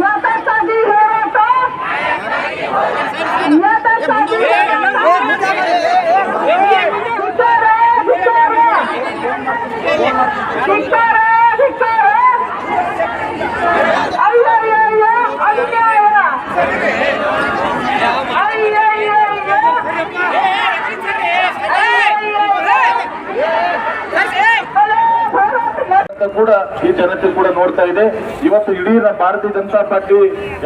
ಯಾತಕ್ಕಾಗಿ ಹೋರಾಟ ಈ ಜನತೆ ಕೂಡ ನೋಡ್ತಾ ಇದೆ. ಇವತ್ತು ಇಡೀ ಭಾರತೀಯ ಜನತಾ ಪಾರ್ಟಿ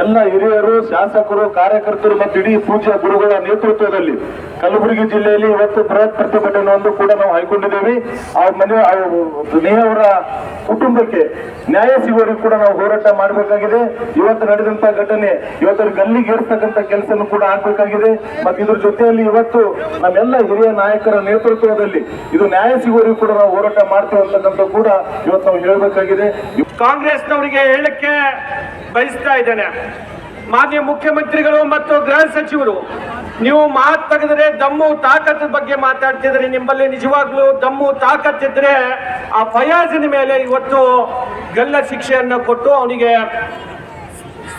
ಎಲ್ಲ ಹಿರಿಯರು, ಶಾಸಕರು, ಕಾರ್ಯಕರ್ತರು ಮತ್ತು ಇಡೀ ಪೂಜ್ಯ ಗುರುಗಳ ನೇತೃತ್ವದಲ್ಲಿ ಕಲಬುರಗಿ ಜಿಲ್ಲೆಯಲ್ಲಿ ಇವತ್ತು ಬೃಹತ್ ಪ್ರತಿಭಟನೆಯನ್ನು ಕೂಡ ನಾವು ಹೈಕೊಂಡಿದ್ದೇವೆ. ಆ ಮನೆ ಅವರ ಕುಟುಂಬಕ್ಕೆ ನ್ಯಾಯ ಸಿಗೋರಿಗೆ ಕೂಡ ನಾವು ಹೋರಾಟ ಮಾಡಬೇಕಾಗಿದೆ. ಇವತ್ತು ನಡೆದಂತ ಘಟನೆ, ಇವತ್ತು ಗಲ್ಲಿಗೆ ಕೆಲಸ ಕೂಡ ಆಗ್ಬೇಕಾಗಿದೆ. ಮತ್ತು ಇದ್ರ ಜೊತೆಯಲ್ಲಿ ಇವತ್ತು ನಮ್ಮೆಲ್ಲ ಹಿರಿಯ ನಾಯಕರ ನೇತೃತ್ವದಲ್ಲಿ ಇದು ನ್ಯಾಯ ಸಿಗುವವರೆಗೂ ಕೂಡ ನಾವು ಹೋರಾಟ ಮಾಡ್ತೇವೆ ಅಂತಕ್ಕಂಥ ಕೂಡ ಇವತ್ತು ನಾವು ಹೇಳಬೇಕಾಗಿದೆ. ಕಾಂಗ್ರೆಸ್ನವರಿಗೆ ಹೇಳಕ್ಕೆ ಬಯಸ್ತಾ ಇದ್ದೇನೆ. ಮಾನ್ಯ ಮುಖ್ಯಮಂತ್ರಿಗಳು ಮತ್ತು ಗೃಹ ಸಚಿವರು ನೀವು ಮಾತು ತೆಗೆದ್ರೆ ದಮ್ಮು ತಾಕತ್ ಬಗ್ಗೆ ಮಾತಾಡ್ತಿದ್ರೆ, ನಿಮ್ಮಲ್ಲಿ ನಿಜವಾಗ್ಲೂ ದಮ್ಮು ತಾಕತ್ತಿದ್ರೆ ಆ ಫಯಾಜಿನ ಮೇಲೆ ಇವತ್ತು ಗಲ್ಲ ಶಿಕ್ಷೆಯನ್ನ ಕೊಟ್ಟು ಅವನಿಗೆ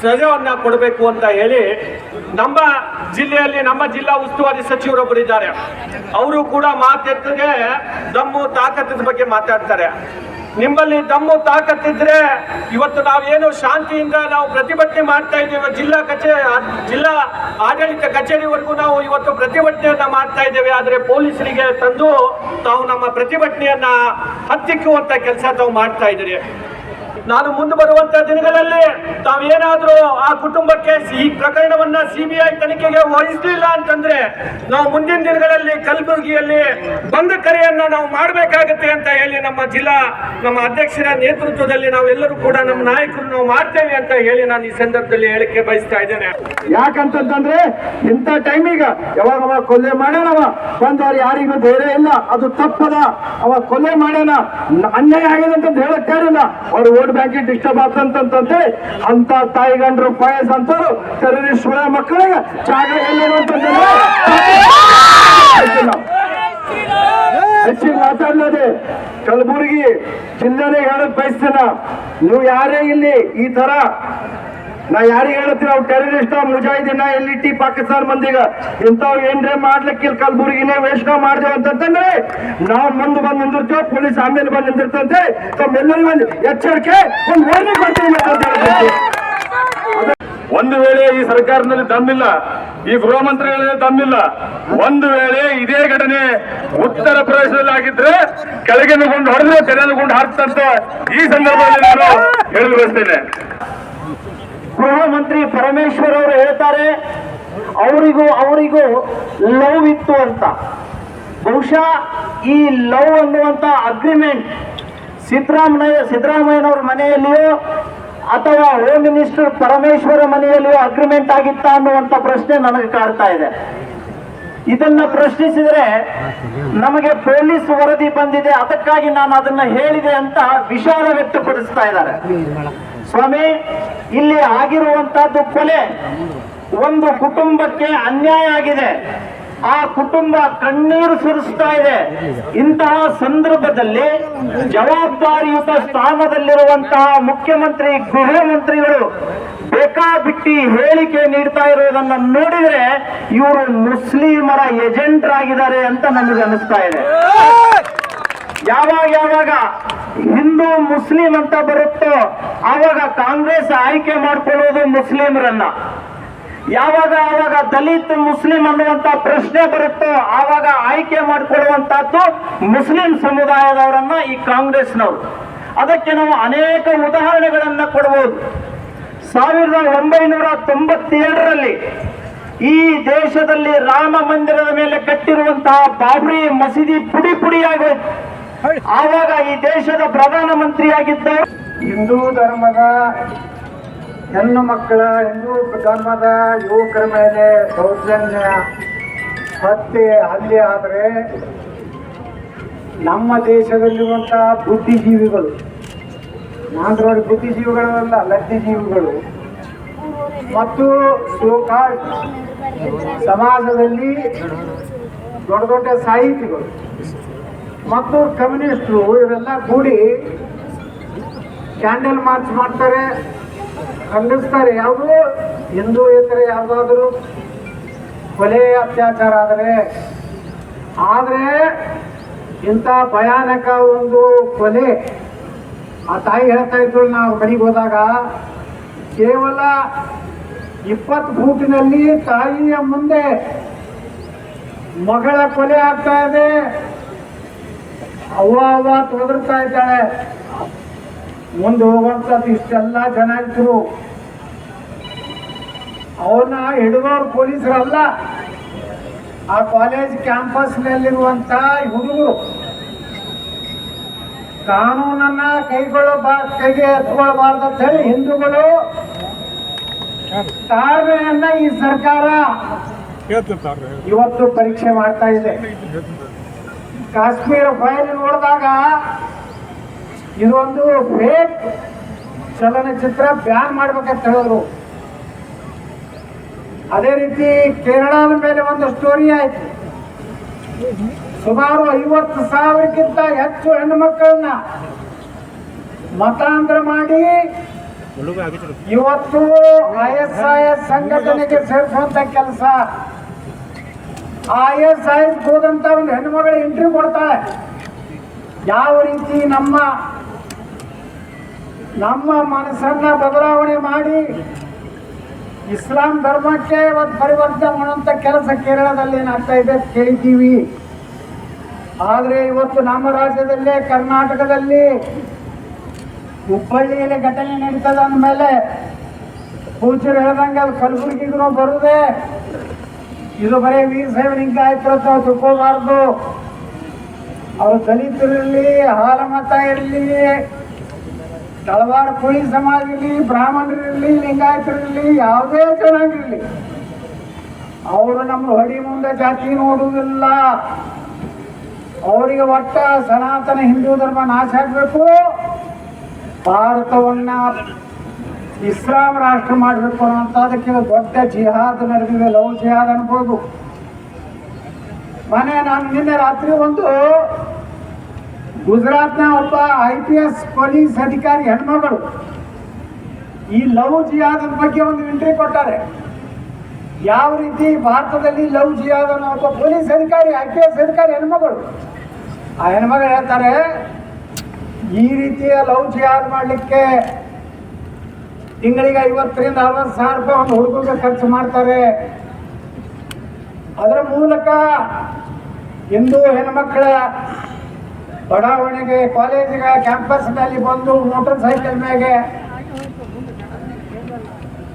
ಸಜವನ್ನ ಕೊಡಬೇಕು ಅಂತ ಹೇಳಿ ನಮ್ಮ ಜಿಲ್ಲೆಯಲ್ಲಿ, ನಮ್ಮ ಜಿಲ್ಲಾ ಉಸ್ತುವಾರಿ ಸಚಿವರೊಬ್ಬರು ಇದ್ದಾರೆ. ಅವರು ಕೂಡ ಮಾತೆತ್ತಿಗೆ ದಮ್ಮು ತಾಕತ್ತದ ಬಗ್ಗೆ ಮಾತಾಡ್ತಾರೆ. ನಿಮ್ಮಲ್ಲಿ ದಮ್ಮು ತಾಕತ್ತಿದ್ರೆ ಇವತ್ತು ನಾವೇನು ಶಾಂತಿಯಿಂದ ನಾವು ಪ್ರತಿಭಟನೆ ಮಾಡ್ತಾ ಇದ್ದೇವೆ. ಜಿಲ್ಲಾ ಕಚೇರಿ ಜಿಲ್ಲಾ ಆಡಳಿತ ಕಚೇರಿವರೆಗೂ ನಾವು ಇವತ್ತು ಪ್ರತಿಭಟನೆಯನ್ನ ಮಾಡ್ತಾ ಇದ್ದೇವೆ. ಆದ್ರೆ ಪೊಲೀಸರಿಗೆ ತಂದು ತಾವು ನಮ್ಮ ಪ್ರತಿಭಟನೆಯನ್ನ ಹತ್ತಿಕ್ಕುವಂತ ಕೆಲಸ ತಾವು ಮಾಡ್ತಾ ಇದ್ದೀರಿ. ನಾನು ಮುಂದೆ ಬರುವಂತ ದಿನಗಳಲ್ಲಿ ತಾವೇನಾದ್ರೂ ಆ ಕುಟುಂಬಕ್ಕೆ ಈ ಪ್ರಕರಣವನ್ನ ಸಿಬಿಐ ತನಿಖೆಗೆ ವಹಿಸಲಿಲ್ಲ ಅಂತಂದ್ರೆ ನಾವು ಮುಂದಿನ ದಿನಗಳಲ್ಲಿ ಕಲಬುರಗಿಯಲ್ಲಿ ಬಂದ ಕರೆಯನ್ನ ನಾವು ಮಾಡಬೇಕಾಗುತ್ತೆ ಅಂತ ಹೇಳಿ ನಮ್ಮ ಜಿಲ್ಲಾ ನಮ್ಮ ಅಧ್ಯಕ್ಷರ ನೇತೃತ್ವದಲ್ಲಿ ನಾವೆಲ್ಲರೂ ಕೂಡ ನಮ್ಮ ನಾಯಕರು ನಾವು ಮಾಡ್ತೇವೆ ಅಂತ ಹೇಳಿ ನಾನು ಈ ಸಂದರ್ಭದಲ್ಲಿ ಹೇಳಿಕೆ ಬಯಸ್ತಾ ಇದ್ದೇನೆ. ಯಾಕಂತಂದ್ರೆ ಇಂಥ ಟೈಮಿಗ ಯಾವಾಗ ಅವ ಕೊಲೆ ಮಾಡ್ಯಾನವ ಬಂದವ್ರು ಯಾರಿಗೂ ಧೈರ್ಯ ಇಲ್ಲ. ಅದು ತಪ್ಪದ. ಅವ ಕೊಲೆ ಮಾಡ್ಯಾನ. ಅನ್ಯಾಯ ಆಗಿದೆ ಅಂತ ಹೇಳಕ್ ಯಾರಿಲ್ಲ ಅವ್ರು ಓಟ್ ಬ್ಯಾಂಕಿಗೆ ಡಿಸ್ಟರ್ಬ್ ಆಗ್ತಂತಂತೆ ಅಂತ ತಾಯಿಗಂಡ್ರು ಪಾಯಸ್ ಅಂತವ್ರು ಟೆರರಿಸ್ಟ್ ಮಕ್ಕಳಿಗೆ ಜಾಗ ಎಲ್ಲೇನು ಅಂತಂದ್ರೆ ಹೆಚ್ಚಿಗೆ ಮಾತಾಡ್ಲದೆ. ಕಲಬುರಗಿ ಜಿಲ್ಲೆನೇ ಹೇಳಕ್ ಬಯಸ್ತೇನ. ನೀವು ಯಾರೇ ಇಲ್ಲಿ ಈ ತರ ನಾ ಯಾರಿಗೆ ಹೇಳ್ತೀನಿ, ಅವ್ರು ಟೆರರಿಸ್ಟ್ ಮುಜಾಹಿದೀನ ಎಲ್ ಪಾಕಿಸ್ತಾನ ಮಂದಿಗ ಇಂಥವ್ ಏನ್ರೇ ಮಾಡ್ಲಿಕ್ಕೆ ಕಲ್ಬುರ್ಗಿನೇ ವೇಷಣ ವೇಷ ಮಾಡ್ದೇವ್ ಅಂತಂದ್ರೆ, ನಾವು ಮುಂದೆ ಬಂದು ನಿಂದಿರ್ತೇವೆ, ಪೊಲೀಸ್ ಆಮೇಲೆ ಬಂದು ನಿಂದಿರ್ತಂತೆ. ತಮ್ಮೆಲ್ಲರಿಗೂ ಒಂದು ಎಚ್ಚರಿಕೆ, ಒಂದು ವಾರ್ನಿಂಗ್ ಹೇಳ್ಬೇಕು. ಒಂದು ವೇಳೆ ಈ ಸರ್ಕಾರದಲ್ಲಿ ದಮ್ಮಿಲ್ಲ ಈ ಗೃಹ ಮಂತ್ರಿಗಳಲ್ಲಿ ದಮ್ಮಿಲ್ಲ ಒಂದು ವೇಳೆ ಇದೇ ಘಟನೆ ಉತ್ತರ ಪ್ರದೇಶದಲ್ಲಿ ಆಗಿದ್ರೆ ಕೆಳಗಿನಗೊಂಡು ಹೊಡೆದ್ರೆ ಗುಂಡು ಹಾಕ್ತಂತ. ಈ ಸಂದರ್ಭದಲ್ಲಿ ನಾನು ಹೇಳಿ ಬಯಸ್ತೇನೆ. ಗೃಹ ಮಂತ್ರಿ ಪರಮೇಶ್ವರ್ ಅವರು ಹೇಳ್ತಾರೆ, ಅವರಿಗೂ ಅವರಿಗೂ ಲವ್ ಇತ್ತು ಅಂತ. ಬಹುಶಃ ಈ ಲವ್ ಅನ್ನುವಂತ ಅಗ್ರಿಮೆಂಟ್ ಸಿದ್ದರಾಮಯ್ಯ, ಸಿದ್ದರಾಮಯ್ಯನವ್ರ ಮನೆಯಲ್ಲಿಯೋ ಅಥವಾ ಹೋಮ್ ಮಿನಿಸ್ಟರ್ ಪರಮೇಶ್ವರ ಮನೆಯಲ್ಲಿಯೋ ಅಗ್ರಿಮೆಂಟ್ ಆಗಿತ್ತಾ ಅನ್ನುವಂತ ಪ್ರಶ್ನೆ ನನಗೆ ಕಾಡ್ತಾ ಇದೆ. ಇದನ್ನ ಪ್ರಶ್ನಿಸಿದರೆ ನಮಗೆ ಪೊಲೀಸ್ ವರದಿ ಬಂದಿದೆ, ಅದಕ್ಕಾಗಿ ನಾನು ಅದನ್ನ ಹೇಳಿದೆ ಅಂತ ವಿಷಾದ ವ್ಯಕ್ತಪಡಿಸ್ತಾ ಇದ್ದಾರೆ. ಸ್ವಾಮಿ, ಇಲ್ಲಿ ಆಗಿರುವಂತಹದ್ದು ಕೊಲೆ ಒಂದು ಕುಟುಂಬಕ್ಕೆ ಅನ್ಯಾಯ ಆಗಿದೆ. ಆ ಕುಟುಂಬ ಕಣ್ಣೀರು ಸುರಿಸ್ತಾ ಇದೆ. ಇಂತಹ ಸಂದರ್ಭದಲ್ಲಿ ಜವಾಬ್ದಾರಿಯುತ ಸ್ಥಾನದಲ್ಲಿರುವಂತಹ ಮುಖ್ಯಮಂತ್ರಿ, ಗೃಹ ಮಂತ್ರಿಗಳು ಬೇಕಾಬಿಟ್ಟಿ ಹೇಳಿಕೆ ನೀಡ್ತಾ ಇರೋದನ್ನ ನೋಡಿದ್ರೆ ಇವರು ಮುಸ್ಲಿಮರ ಏಜೆಂಟ್ರಾಗಿದ್ದಾರೆ ಅಂತ ನಮಗೆ ಅನಿಸ್ತಾ ಇದೆ. ಯಾವಾಗ ಯಾವಾಗ ಹಿಂದೂ ಮುಸ್ಲಿಂ ಅಂತ ಬರುತ್ತೋ ಆವಾಗ ಕಾಂಗ್ರೆಸ್ ಆಯ್ಕೆ ಮಾಡ್ಕೊಳ್ಳೋದು ಮುಸ್ಲಿಮರನ್ನ. ಯಾವಾಗ ಆವಾಗ ದಲಿತ್ ಮುಸ್ಲಿಂ ಅನ್ನುವಂತ ಪ್ರಶ್ನೆ ಬರುತ್ತೋ ಆವಾಗ ಆಯ್ಕೆ ಮಾಡಿಕೊಳ್ಳುವಂತಹದ್ದು ಮುಸ್ಲಿಂ ಸಮುದಾಯದವರನ್ನ ಈ ಕಾಂಗ್ರೆಸ್ನವರು. ಅದಕ್ಕೆ ನಾವು ಅನೇಕ ಉದಾಹರಣೆಗಳನ್ನ ಕೊಡಬಹುದು ಸಾವಿರದ ಒಂಬೈನೂರ ತೊಂಬತ್ತೇಳರಲ್ಲಿ ಈ ದೇಶದಲ್ಲಿ ರಾಮ ಮಂದಿರದ ಮೇಲೆ ಕಟ್ಟಿರುವಂತಹ ಬಾಬ್ರಿ ಮಸೀದಿ ಪುಡಿ ಪುಡಿಯಾಗೋಯ್ತು ಆವಾಗ ಈ ದೇಶದ ಪ್ರಧಾನ ಮಂತ್ರಿಯಾಗಿದ್ದ ಹಿಂದೂ ಧರ್ಮದ ಹೆಣ್ಣು ಮಕ್ಕಳ, ಹಿಂದೂ ಧರ್ಮದ ಯುವಕರ ಮೇಲೆ ದೌರ್ಜನ್ಯ ಹತ್ಯೆ ಹಲ್ಲೆ ಆದರೆ ನಮ್ಮ ದೇಶದಲ್ಲಿರುವಂತಹ ಬುದ್ಧಿಜೀವಿಗಳು ನಾಂದ್ರೋಡಿ ಬುದ್ಧಿಜೀವಿಗಳಲ್ಲ ಲದ್ದಿಜೀವಿಗಳು ಮತ್ತು ಸಮಾಜದಲ್ಲಿ ದೊಡ್ಡ ದೊಡ್ಡ ಸಾಹಿತಿಗಳು. ಮತ್ತು ಕಮ್ಯುನಿಸ್ಟ್ರು, ಇವರೆಲ್ಲ ಕೂಡಿ ಕ್ಯಾಂಡಲ್ ಮಾರ್ಚ್ ಮಾಡ್ತಾರೆ, ಖಂಡಿಸ್ತಾರೆ. ಹಿಂದೂ ಹಿಂದೂಯೇತರ ಯಾವುದಾದ್ರೂ ಕೊಲೆ ಅತ್ಯಾಚಾರ ಆದರೆ ಆದರೆ ಇಂಥ ಭಯಾನಕ ಒಂದು ಕೊಲೆ, ಆ ತಾಯಿ ಹೇಳ್ತಾ ಇದ್ರು, ನಾವು ಮನೆಗೆ ಹೋದಾಗ, ಕೇವಲ ಇಪ್ಪತ್ತು ಫೂಟಿನಲ್ಲಿ ತಾಯಿಯ ಮುಂದೆ ಮಗಳ ಕೊಲೆ ಆಗ್ತಾ ಇದೆ. ಅವ್ವ ಅವ್ವ ತೊದರ್ತಾ ಇದ್ದಾಳೆ. ಮುಂದೆ ಹೋಗುವಂಥದ್ದು ಇಷ್ಟೆಲ್ಲ ಜನ ಇದ್ರು ಅವನ್ನ ಹಿಡಿದವ್ರು ಪೊಲೀಸರಲ್ಲ. ಆ ಕಾಲೇಜ್ ಕ್ಯಾಂಪಸ್ನಲ್ಲಿರುವಂತ ಹುಡುಗರು. ಕಾನೂನನ್ನ ಕೈಗೊಳ್ಳಬಾ ಕೈಗೆ ಎತ್ಕೊಳ್ಬಾರ್ದು ಅಂತ ಹೇಳಿ ಹಿಂದೂಗಳು ತಾಳ್ಮೆಯನ್ನ ಈ ಸರ್ಕಾರ ಇವತ್ತು ಪರೀಕ್ಷೆ ಮಾಡ್ತಾ ಇದೆ. ಕಾಶ್ಮೀರ ಫೈಲ್ ನೋಡಿದಾಗ ಇದೊಂದು ಫೇಕ್ ಚಲನಚಿತ್ರ ಬ್ಯಾನ್ ಮಾಡ್ಬೇಕಂತ ಹೇಳಿದ್ರು. ಅದೇ ರೀತಿ ಕೇರಳದ ಮೇಲೆ ಒಂದು ಸ್ಟೋರಿ ಆಯ್ತು. ಸುಮಾರು ಐವತ್ತು ಸಾವಿರಕ್ಕಿಂತ ಹೆಚ್ಚು ಹೆಣ್ಣು ಮಕ್ಕಳನ್ನ ಮತಾಂತರ ಮಾಡಿ ಇವತ್ತು ಐ ಎಸ್ ಐ ಎಸ್ ಸಂಘಟನೆಗೆ ಸೇರಿಸುವಂತ ಕೆಲಸ. ಐ ಎಸ್ ಐ ಎಸ್ ಹೋದಂತ ಒಂದು ಹೆಣ್ಮಗಳು ಎಂಟ್ರಿ ಕೊಡ್ತಾಳೆ. ಯಾವ ರೀತಿ ನಮ್ಮ ನಮ್ಮ ಮನಸ್ಸನ್ನ ಬದಲಾವಣೆ ಮಾಡಿ ಇಸ್ಲಾಂ ಧರ್ಮಕ್ಕೆ ಒಂದು ಪರಿವರ್ತನೆ ಮಾಡುವಂತ ಕೆಲಸ ಕೇರಳದಲ್ಲಿ ಏನಾಗ್ತಾ ಇದೆ ಕೇಳ್ತೀವಿ ಆದರೆ ಇವತ್ತು ನಮ್ಮ ರಾಜ್ಯದಲ್ಲೇ, ಕರ್ನಾಟಕದಲ್ಲಿ ಹುಬ್ಬಳ್ಳಿಯಲ್ಲಿ ಘಟನೆ ನಡೀತದ ಅಂದಮೇಲೆ ಪೂಜರು ಹೇಳ್ದಂಗೆ ಅದು ಕಲಬುರಗಿಗೂ ಬರುದೇ. ಇದು ಬರೀ ವೀರ ಸಾಹೇಬ್ ಆಯ್ತು ಅಂತ ನಾವು ತಿಳ್ಕೋಬಾರ್ದು. ಅವರು ದಲಿತರಿರಲಿ, ಹಾಲಮತ ಇರಲಿ, ತಳವಾರ ಕುಳಿ ಸಮಾಜ ಇರಲಿ ಬ್ರಾಹ್ಮಣರಿರಲಿ ಲಿಂಗಾಯತರಿರಲಿ ಯಾವುದೇ ಚೆನ್ನಾಗಿರಲಿ ಅವರು ನಮ್ಮ ಹೊಡಿ ಮುಂದೆ ಜಾತಿ ನೋಡುವುದಿಲ್ಲ. ಅವರಿಗೆ ಒಟ್ಟ ಸನಾತನ ಹಿಂದೂ ಧರ್ಮ ನಾಶ ಆಗಬೇಕು. ಭಾರತವನ್ನ ಇಸ್ಲಾಂ ರಾಷ್ಟ್ರ ಮಾಡಬೇಕು ಅನ್ನೋಂಥದಕ್ಕೆ ದೊಡ್ಡ ಜಿಹಾದ್ ನಡೆದಿದೆ ಲವ್ ಜಿಹಾದ್ ಅನ್ಬೋದು. ಮನೆ ನಾನು ನಿನ್ನೆ ರಾತ್ರಿ ಒಂದು ಗುಜರಾತ್ನ ಒಬ್ಬ ಐ ಪಿ ಎಸ್ ಪೊಲೀಸ್ ಅಧಿಕಾರಿ ಹೆಣ್ಮಗಳು ಈ ಲವ್ ಜಿಹಾದ್ ಬಗ್ಗೆ ಒಂದು ಎಂಟ್ರಿ ಕೊಟ್ಟಾರೆ. ಯಾವ ರೀತಿ ಭಾರತದಲ್ಲಿ ಲವ್ ಅನ್ನೋ ಒಬ್ಬ ಪೊಲೀಸ್ ಅಧಿಕಾರಿ, ಐ ಪಿ ಎಸ್ ಅಧಿಕಾರಿ ಹೆಣ್ಮಗಳು, ಆ ಹೆಣ್ಮಗಳು ಹೇಳ್ತಾರೆ, ಈ ರೀತಿಯ ಲವ್ ಜಿಯಾದ್ ಮಾಡಲಿಕ್ಕೆ ತಿಂಗಳಿಗೆ ಐವತ್ತರಿಂದ ಅರವತ್ತು ಸಾವಿರ ರೂಪಾಯಿ ಒಂದು ಹುಡುಗರಿಗೆ ಖರ್ಚು ಮಾಡ್ತಾರೆ. ಅದರ ಮೂಲಕ ಹಿಂದೂ ಹೆಣ್ಮಕ್ಳ ಬಡಾವಣೆಗೆ, ಕಾಲೇಜಿಗೆ, ಕ್ಯಾಂಪಸ್ನಲ್ಲಿ ಬಂದು ಮೋಟರ್ ಸೈಕಲ್ ಮೇಲೆ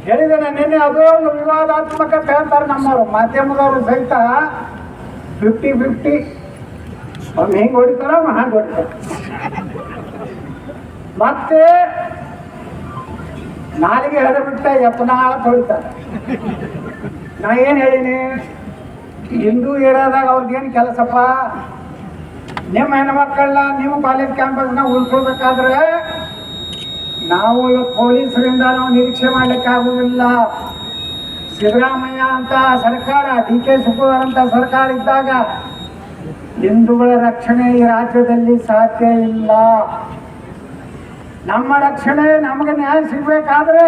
ಹೇಳಿದ್ದೇನೆ, ನಿನ್ನೆ ಅದೇ ಒಂದು ವಿವಾದಾತ್ಮಕ ಕೇಳ್ತಾರೆ ನಮ್ಮವರು, ಮಾಧ್ಯಮದವರು ಸಹಿತ ಫಿಫ್ಟಿ ಫಿಫ್ಟಿ ಅವ್ನು ಹಿಂಗೆ ಹೊಡಿತಾರ ಅವ್ನು ಹಾಗೆ ಹೊಡಿತಾರೆ ಮತ್ತೆ ನಾಲಿಗೆ ಹರಿಬಿಟ್ಟ ಎಪ್ಪನಾಳ ತೊಳಿತಾರೆ ನಾ ಏನು ಹೇಳಿನಿ? ಹಿಂದೂ ಏರಿಯಾದಾಗ ಅವ್ರದ್ದೇನು ಕೆಲಸಪ್ಪ? ನಿಮ್ಮ ಹೆಣ್ಮಕ್ಕಳನ್ನ ನೀವು ಕಾಲೇಜ್ ಕ್ಯಾಂಪಸ್ನ ಉಳಿಸ್ಕೋಬೇಕಾದ್ರೆ ನಾವು ಇವತ್ತು ಪೊಲೀಸರಿಂದ ನಾವು ನಿರೀಕ್ಷೆ ಮಾಡ್ಲಿಕ್ಕೆ ಆಗುವುದಿಲ್ಲ ಸಿದ್ದರಾಮಯ್ಯ ಅಂತ ಸರ್ಕಾರ, ಡಿ ಕೆ ಶಿವಕುಮಾರ್ ಅಂತ ಸರ್ಕಾರ ಇದ್ದಾಗ ಹಿಂದೂಗಳ ರಕ್ಷಣೆ ಈ ರಾಜ್ಯದಲ್ಲಿ ಸಾಧ್ಯ ಇಲ್ಲ. ನಮ್ಮ ರಕ್ಷಣೆ ನಮಗೆ ನ್ಯಾಯ ಸಿಗಬೇಕಾದ್ರೆ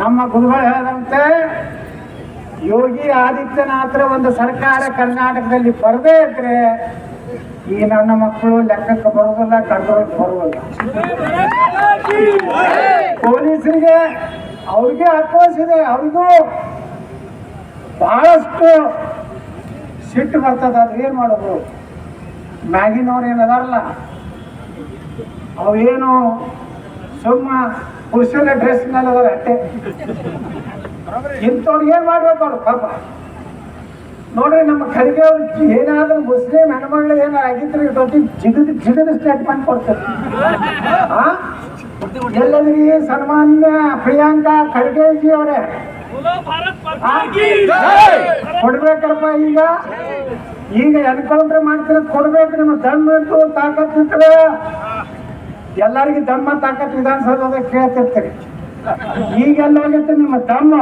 ನಮ್ಮ ಗುರುಗಳು ಹೇಳದಂತೆ ಯೋಗಿ ಆದಿತ್ಯನಾಥರ ಒಂದು ಸರ್ಕಾರ ಕರ್ನಾಟಕದಲ್ಲಿ ಬರದೇ ಇದ್ರೆ ಈ ನನ್ನ ಮಕ್ಕಳು ಲೆಕ್ಕಕ್ಕೆ ಬರುವುದಿಲ್ಲ ಕಂಟ್ರೋಲ್ ಬರುವುದಿಲ್ಲ ಪೊಲೀಸರಿಗೆ ಅವ್ರಿಗೆ ಆಕ್ರೋಶ ಇದೆ, ಅವ್ರಿಗೂ ಬಹಳಷ್ಟು ಸಿಟ್ಟು ಬರ್ತದ ಅದು ಏನು ಮಾಡೋದು? ಮ್ಯಾಗಿನವ್ರು ಏನು ಅದಾರಲ್ಲ? ಅವೇನು ಸುಮ್ಮ ಪುರುಷನ ಮೇಲೆ ಅದಾರ, ಅಟ್ಟೆ. ಇಂಥವ್ರು ಏನು ಮಾಡ್ಬೇಕು ಅವ್ರು? ಪಾಪ. ನೋಡ್ರಿ, ನಮ್ಮ ಖರ್ಗೆ ಅವ್ರು ಏನಾದ್ರೂ ಮುಸ್ಲಿಂ ಹೆಣ್ಮಗಳು ಏನಾರು ಆಗಿದ್ರೆ ಇಟ್ಟೊತ್ತಿ ಜಿಗದ್ ಜಿಗದ ಸ್ಟೇಟ್ಮೆಂಟ್ ಕೊಡ್ತಾರೆ. ಆ? ಎಲ್ಲದ್ರಿ ಸನ್ಮಾನ್ಯ ಪ್ರಿಯಾಂಕಾ ಖರ್ಗೆಜಿ ಅವರೇ. ಕೊಡ್ಬೇಕಪ್ಪ ಈಗ. ಈಗ ಎನ್ಕೌಂಟರ್ ಮಾಡ್ತೀರ ಕೊಡ್ಬೇಕು. ನಿಮ್ಮ ದಮ್ ಇತ್ತು ತಾಕತ್ ಇರ್ತದೆ. ಎಲ್ಲರಿಗೂ ದಮ್ಮ ತಾಕತ್ ವಿಧಾನಸೌಧದಾಗ ಕೇಳ್ತಿರ್ತೀರಿ. ಈಗ ಎಲ್ಲ ಹೋಗಿತ್ತು ನಿಮ್ಮ ದಮ್ಮ